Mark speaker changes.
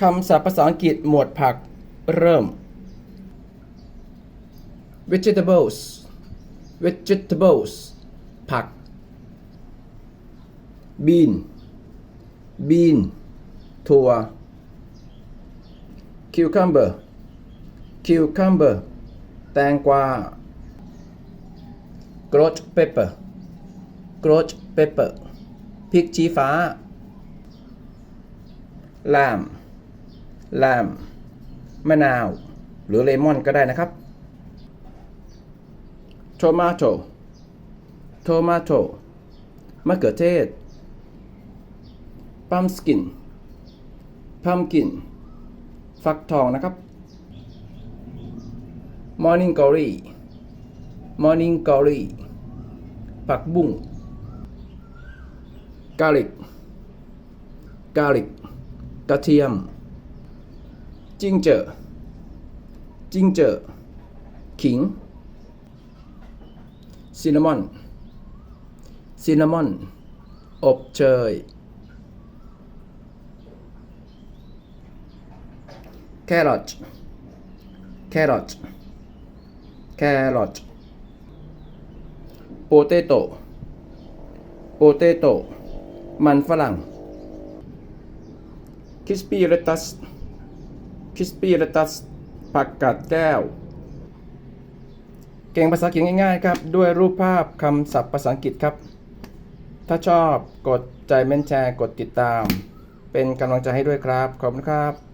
Speaker 1: คำศัพท์ภาษาอังกฤษหมวดผักเริ่ม vegetables vegetables ผัก bean bean ถั่ว cucumber cucumber แตงกวา growth pepper growth pepper พริกชี้ฟ้า lamb lamb มะนาว หรือเลมอนก็ได้นะครับ tomato tomato มะเขือเทศ pumpkin pumpkin ฟักทองนะครับ morning glory morning glory ผักบุ้ง garlic garlic กระเทียม จิงเจอจิงเจอขิงซินนามอนซินนามอน อบเชยแครอทแครอทแครอทโปเตโต้โปเตโต้มันฝรั่งคิสปี้เลตัส คิสปี้เลตัสผักกาดแก้ว เก่งภาษาอังกฤษง่ายๆครับ ด้วยรูปภาพคำศัพท์ภาษาอังกฤษครับ ถ้าชอบกดใจเม้นแชร์ กดติดตาม เป็นกำลังใจให้ด้วยครับ ขอบคุณครับ